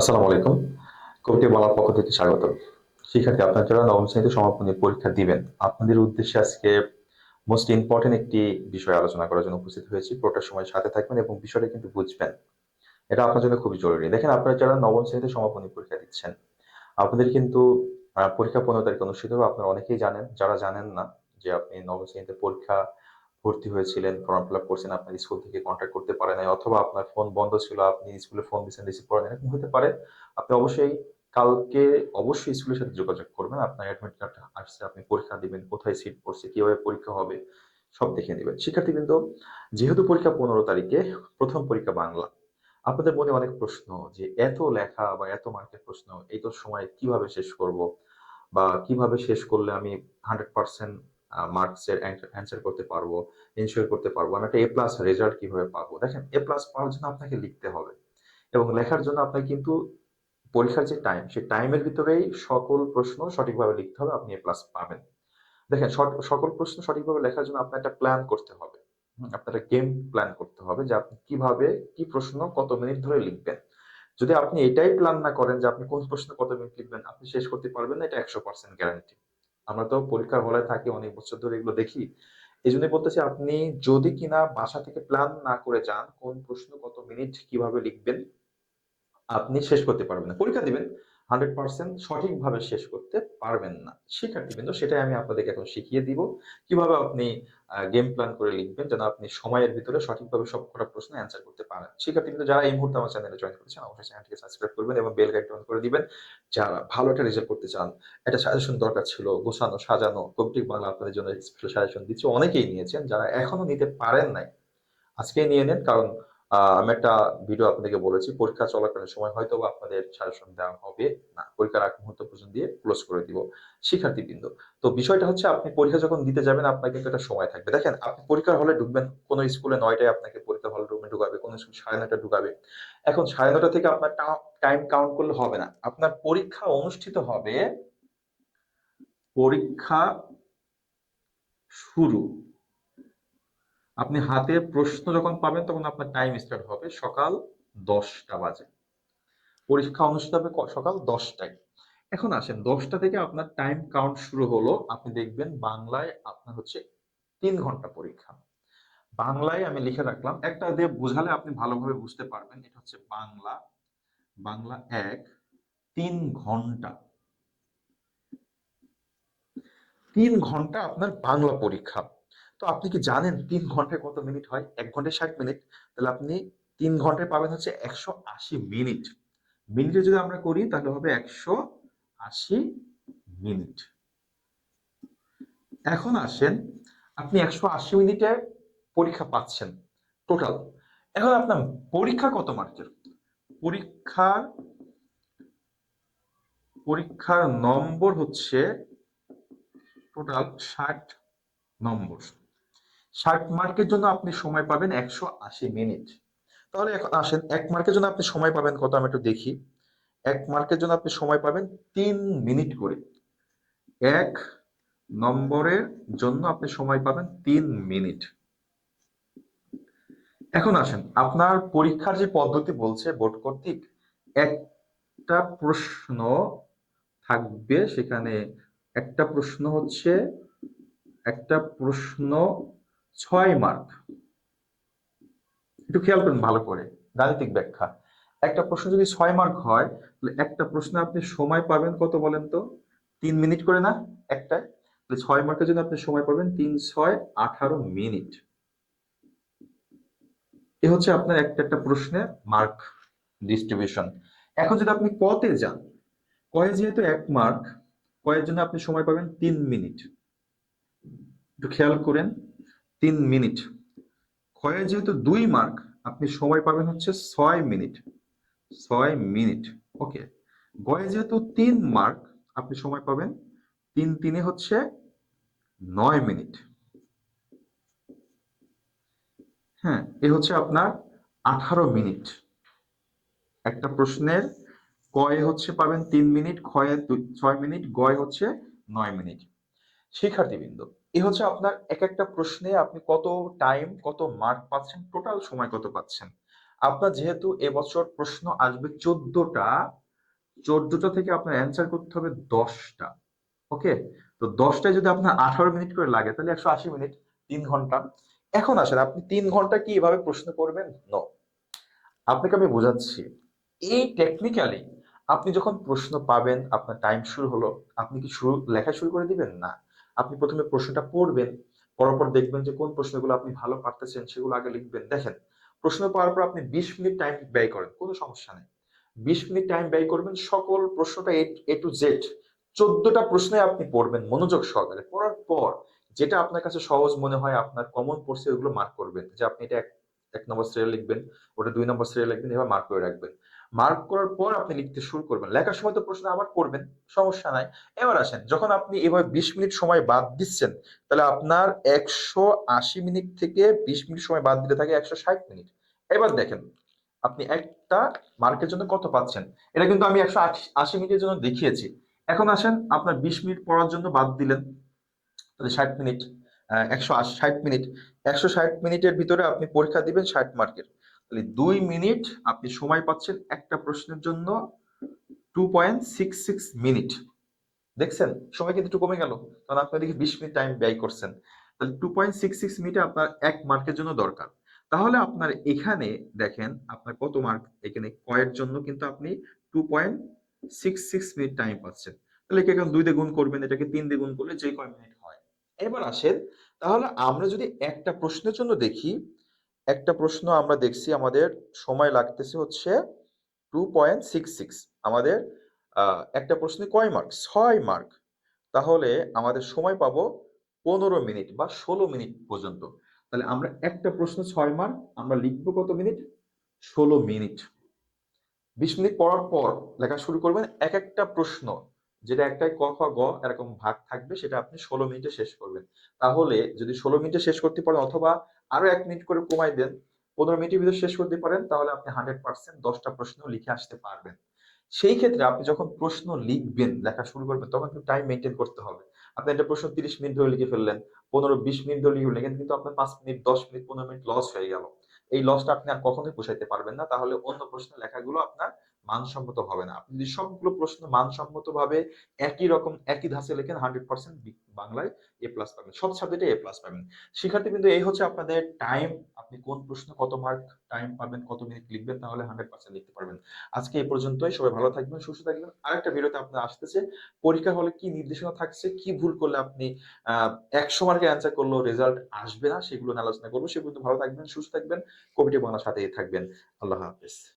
আসসালামু আলাইকুম। কবিটি বলার পক্ষ থেকে স্বাগত শিক্ষার্থী, আপনার যারা নবম শ্রেণীতে সমাপনী পরীক্ষা দিবেন, আপনাদের উদ্দেশ্যে আজকে মোস্ট ইম্পর্টেন্ট একটি বিষয় আলোচনা করার জন্য উপস্থিত হয়েছি। পুরোটা সময় সাথে থাকবেন এবং বিষয়টা কিন্তু বুঝবেন। এটা আপনার জন্য খুবই জরুরি। দেখেন, আপনারা যারা নবম শ্রেণীতে সমাপনী পরীক্ষা দিচ্ছেন, আপনাদের কিন্তু পরীক্ষা পনেরো তারিখ অনুষ্ঠিত হবে। আপনারা অনেকেই জানেন, যারা জানেন না যে আপনি নবম শ্রেণীতে পরীক্ষা ভর্তি হয়েছিলেন ফর্ম ফিল আপ করছেন, আপনার স্কুল থেকে কন্ট্যাক্ট করতে পারে নাই, অথবা আপনার ফোন বন্ধ ছিল, আপনি স্কুলে ফোন দিচ্ছেন রিসিভ করেন, এরকম হতে পারে। আপনি অবশ্যই কালকে অবশ্যই স্কুলের সাথে যোগাযোগ করবেন, আপনার অ্যাডমিট কার্ড আসছে, আপনি পরীক্ষা দিবেন, কোথায় সিট পড়ছে, কীভাবে পরীক্ষা হবে, সব দেখে নেবেন। শিক্ষার্থী কিন্তু যেহেতু পরীক্ষা পনেরো তারিখে, প্রথম পরীক্ষা বাংলা। আপনাদের মনে অনেক প্রশ্ন যে এত লেখা বা এত মার্কের প্রশ্ন, এই তো সময় কীভাবে শেষ করব? বা কীভাবে শেষ করলে আমি হান্ড্রেড পার্সেন্ট মার্কসের অ্যান্সার করতে পারব এনশিওর করতে পারব। আমি একটা এ প্লাস রেজাল্ট কীভাবে পাবো? দেখেন এ প্লাস পাওয়ার জন্য আপনাকে লিখতে হবে এবং লেখার জন্য আপনাকে কিন্তু পরীক্ষার যে টাইম সেই টাইমের ভিতরেই সকল প্রশ্ন সঠিকভাবে লিখতে হবে, আপনি এ প্লাস পাবেন। দেখেন সকল প্রশ্ন সঠিকভাবে লেখার জন্য আপনার একটা প্ল্যান করতে হবে। আপনার গেম প্ল্যান করতে হবে যে আপনি কীভাবে কি প্রশ্ন কত মিনিট ধরে লিখবেন। যদি আপনি এটাই প্ল্যান না করেন যে আপনি কোন প্রশ্ন কত মিনিট লিখবেন, আপনি শেষ করতে পারবেন না, এটা একশো পার্সেন্ট গ্যারান্টি আমরা তো পরীক্ষার হলে থাকি, অনেক বছর ধরে এগুলো দেখি। এই জন্য বলতেছি, আপনি যদি কিনা বাসা থেকে প্ল্যান না করে যান, কোন প্রশ্ন কত মিনিট কীভাবে লিখবেন, আপনি শেষ করতে পারবেন না। পরীক্ষা দিবেন হান্ড্রেড পার্সেন্ট সঠিকভাবে শেষ করতে পারবেন না। শিক্ষার্থী কিন্তু সেটাই আমি আপনাদেরকে এখন শিখিয়ে দিব। কীভাবে আপনি গেম প্ল্যান করে লিখবেন যেন আপনি সময়ের ভিতরে সঠিকভাবে সব কটা প্রশ্ন অ্যান্সার করতে পারেন। শিক্ষার্থী কিন্তু যারা এই মুহূর্তে আমার চ্যানেলে জয়েন করেছেন, অবশ্যই চ্যানেলটিকে সাবস্ক্রাইব করবেন এবং বেল গাইড অন করে দিবেন। যারা ভালো একটা রেজাল্ট করতে চান, একটা সাজেশন দরকার ছিল, গোছানো, সাজানো কবিটিক বাংলা আপনাদের জন্য স্পেশাল সাজেশন দিচ্ছি, অনেকেই নিয়েছেন, যারা এখনও নিতে পারেন নাই আজকে নিয়ে নেন। কারণ আমি একটা ভিডিও আপনাদেরকে বলেছি, পরীক্ষা চলাকালীন সময় হয়তো আপনাদের সাজেশন দেওয়া হবে। না, পরীক্ষার আগ মুহূর্ত পর্যন্ত দিয়ে ক্লোজ করে দিব। শিক্ষার্থী বিন্দু তো বিষয়টা হচ্ছে আপনি পরীক্ষা যখন দিতে যাবেন, আপনার কিন্তু একটা সময় থাকবে। দেখেন, আপনি পরীক্ষার হলে ঢুকবেন, কোনো স্কুলে নয়টায় আপনাকে পরীক্ষা হল রুমে ঢুকাবে, কোন স্কুল সাড়ে নয়টা ঢুকাবে। এখন সাড়ে নয়টা থেকে আপনার টাইম কাউন্ট করলে হবে না। আপনার পরীক্ষা অনুষ্ঠিত হবে, পরীক্ষা শুরু। আপনি হাতে প্রশ্ন যখন পাবেন, তখন আপনার টাইম স্টার্ট হবে সকাল দশটা বাজে। পরীক্ষা অনুষ্ঠিত হবে সকাল দশটায়। এখন আসেন, দশটা থেকে আপনার টাইম কাউন্ট শুরু হলো, আপনি দেখবেন বাংলায় আপনার হচ্ছে তিন ঘণ্টা পরীক্ষা। বাংলায় আমি লিখে রাখলাম, একটা দিয়ে বোঝালে আপনি ভালোভাবে বুঝতে পারবেন, এটা হচ্ছে বাংলা। বাংলা এক, তিন ঘণ্টা। তিন ঘণ্টা আপনার বাংলা পরীক্ষা। তো আপনি কি জানেন তিন ঘন্টায় কত মিনিট হয়? এক ঘন্টায় ষাট মিনিট। তাহলে আপনি তিন ঘন্টায় পাবেন হচ্ছে একশো আশি মিনিট। মিনিটে যদি আমরা করি, তাহলে হবে একশো আশি মিনিট। এখন আসেন, আপনি একশো আশি মিনিটে পরীক্ষা পাচ্ছেন টোটাল এখন আপনার পরীক্ষা কত মার্কের পরীক্ষার পরীক্ষার নম্বর হচ্ছে টোটাল ষাট নম্বর। ষাট মার্কের জন্য আপনি সময় পাবেন একশো আশি মিনিট। তাহলে এখন আসেন, এক মার্কের জন্য আপনি সময় পাবেন কত? আমি একটু দেখি। এক মার্কের জন্য আপনি সময় পাবেন তিন মিনিট করে। এক নম্বরের জন্য আপনি সময় পাবেন তিন মিনিট। এখন আসেন, আপনার পরীক্ষার যে পদ্ধতি বলছে বোর্ড কর্তৃক, একটা প্রশ্ন থাকবে সেখানে। একটা প্রশ্ন হচ্ছে, একটা প্রশ্ন ছয় মার্ক একটু খেয়াল করুন ভালো করে, গাণিতিক ব্যাখ্যা। একটা প্রশ্ন যদি ছয় মার্ক হয়, তাহলে একটা প্রশ্নে আপনি সময় পাবেন কত বলেন তো? তিন মিনিট করে না? একটা তাহলে ছয় মার্কের জন্য আপনি সময় পাবেন তিন, ছয়, আঠারো মিনিট এ হচ্ছে আপনার একটা একটা প্রশ্নে মার্ক ডিস্ট্রিবিউশন এখন যদি আপনি কতে যান, কয়ে যেহেতু এক মার্ক কয়ের জন্য আপনি সময় পাবেন তিন মিনিট একটু খেয়াল করেন। তিন মিনিট। ক্ষয়ে যেহেতু দুই মার্ক, আপনি সময় পাবেন হচ্ছে ছয় মিনিট। ছয় মিনিট, ওকে। গয়ে যেহেতু তিন মার্ক, আপনি সময় পাবেন তিন তিনে হচ্ছে নয় মিনিট। হ্যাঁ এ হচ্ছে আপনার আঠারো মিনিট। একটা প্রশ্নের, কয়ে হচ্ছে পাবেন তিন মিনিট, ক্ষয়ে ছয় মিনিট, গয় হচ্ছে নয় মিনিট। শিক্ষার্থীবৃন্দ, এ হচ্ছে আপনার এক একটা প্রশ্নে আপনি কত টাইম কত মার্ক পাচ্ছেন টোটাল সময় কত পাচ্ছেন? আপনার যেহেতু এবছর প্রশ্ন আসবে চোদ্দটা চোদ্দটা থেকে আপনার অ্যান্সার করতে হবে দশটা ওকে তো দশটায় যদি আপনার আঠারো মিনিট করে লাগে, তাহলে একশো আশি মিনিট তিন ঘণ্টা। এখন আসেন, আপনি তিন ঘণ্টা কি এভাবে প্রশ্ন করবেন? ন আপনাকে আমি বোঝাচ্ছি, এই টেকনিক্যালি আপনি যখন প্রশ্ন পাবেন, আপনার টাইম শুরু হলো, আপনি কি শুরু, লেখা শুরু করে দিবেন? না। আপনি প্রথমে প্রশ্নটা পড়বেন পরপর দেখবেন যে কোন প্রশ্নগুলো আপনি ভালো পারতেছেন সেগুলো আগে লিখবেন। দেখেন, প্রশ্ন পাওয়ার পর আপনি বিশ মিনিট টাইম ব্যয় করেন, কোনো সমস্যা নেই। বিশ মিনিট টাইম ব্যয় করবেন, সকল প্রশ্নটা এ টু জেড চোদ্দটা প্রশ্নে আপনি পড়বেন মনোযোগ সহকারে। পড়ার পর যেটা আপনার কাছে সহজ মনে হয়, আপনার কমন পড়ছে ওইগুলো মার্ক করবেন। যে আপনি এটা এক এক নম্বর সিরিয়াল লিখবেন, ওটা দুই নম্বর সিরিয়াল লিখবেন এবার মার্ক করে রাখবেন। মার্ক করার পর আপনি লিখতে শুরু করবেন। লেখার সময় তো প্রশ্ন আবার করবেন, সমস্যা নাই। এবার আসেন, যখন আপনি এভাবে বিশ মিনিট সময় বাদ দিচ্ছেন, তাহলে আপনার একশো আশি মিনিট থেকে বিশ মিনিট সময় বাদ দিলে থাকে একশো ষাট মিনিট। এবার দেখেন, আপনি একটা মার্কের জন্য কত পাচ্ছেন? এটা কিন্তু আমি একশো আশি মিনিটের জন্য দেখিয়েছি। এখন আসেন, আপনার বিশ মিনিট পড়ার জন্য বাদ দিলেন, তাহলে ষাট মিনিট একশো ষাট মিনিট। একশো ষাট মিনিটের ভিতরে আপনি পরীক্ষা দিবেন ষাট মার্কের তাহলে দুই মিনিট আপনি সময় পাচ্ছেন একটা প্রশ্নের জন্য two point six six minute. দেখছেন? সময় কিন্তু একটু কমে গেল, কারণ আপনি দেখি বিশ মিনিট টাইম ব্যয় করছেন। তাহলে টু পয়েন্ট সিক্স সিক্স মিনিটে আপনার এক মার্কের জন্য দরকার। তাহলে আপনার এখানে দেখেন, আপনার কত মার্ক এখানে কয়ের জন্য কিন্তু আপনি two point six six minute time পাচ্ছেন। তাহলে একে এখন দুই দিয়ে করবেন, এটাকে তিন দিয়ে করলে যে কয় মিনিট হয়। এবার আসেন, তাহলে আমরা যদি একটা প্রশ্নের জন্য দেখি একটা প্রশ্ন আমরা দেখছি, আমাদের সময় লাগতেছে হচ্ছে টু পয়েন্ট সিক্স সিক্স আমাদের একটা প্রশ্নে কয় মার্ক ছয় মার্ক তাহলে আমাদের সময় পাবো পনেরো মিনিট বা ষোলো মিনিট পর্যন্ত। তাহলে আমরা একটা প্রশ্ন ছয় মার্ক আমরা লিখব কত মিনিট? ষোলো মিনিট। বিশ মিনিট পড়ার পর লেখা শুরু করবেন এক একটা প্রশ্ন। যেটা একটাই ক খ গ এরকম ভাগ থাকবে, সেটা আপনি ষোলো মিনিটে শেষ করবেন। তাহলে যদি ষোলো মিনিটে শেষ করতে পারেন অথবা আরও এক মিনিট করে কমাই দেন, পনেরো মিনিটের ভিতরে শেষ করতে পারেন, তাহলে আপনি হান্ড্রেড পার্সেন্ট দশটা প্রশ্ন লিখে আসতে পারবেন। সেই ক্ষেত্রে আপনি যখন প্রশ্ন লিখবেন, লেখা শুরু করবেন, তখন কিন্তু টাইম মেনটেন করতে হবে। আপনি একটা প্রশ্ন তিরিশ মিনিট ধরে লিখে ফেললেন, পনেরো বিশ মিনিট ধরে লিখে ফেললেন কিন্তু আপনার পাঁচ মিনিট, দশ মিনিট, পনেরো মিনিট লস হয়ে গেল। এই লসটা আপনি আর কখনোই পোষাইতে পারবেন না, তাহলে অন্য প্রশ্নের লেখাগুলো আপনার মানসম্মত হবে না। আপনি যদি সবগুলো প্রশ্ন মানসম্মত ভাবে একই রকম, একই ধাঁচে লেখেন হান্ড্রেড পার্সেন্ট বাংলায় এ প্লাস পাবেন। সব সাবজেক্টে এ প্লাস পাবেন। শিক্ষার্থী কিন্তু এই হচ্ছে আপনাদের টাইম আপনি কোন প্রশ্ন কত মার্ক টাইম পাবেন, কত মিনিট লিখবেন, তাহলে হান্ড্রেড পার্সেন্ট লিখতে পারবেন। আজকে এই পর্যন্তই। সবাই ভালো থাকবেন, সুস্থ থাকবেন। আরেকটা ভিডিওতে আপনার আসতেছে, পরীক্ষা হলে কি নির্দেশনা থাকছে, কি ভুল করলে আপনি একশো মার্কের অ্যান্সার করলেও রেজাল্ট আসবে না, সেগুলো আলোচনা করব। সেগুলো ভালো থাকবেন, সুস্থ থাকবেন। কবিটি বাংলার সাথেই থাকবেন। আল্লাহ হাফেজ।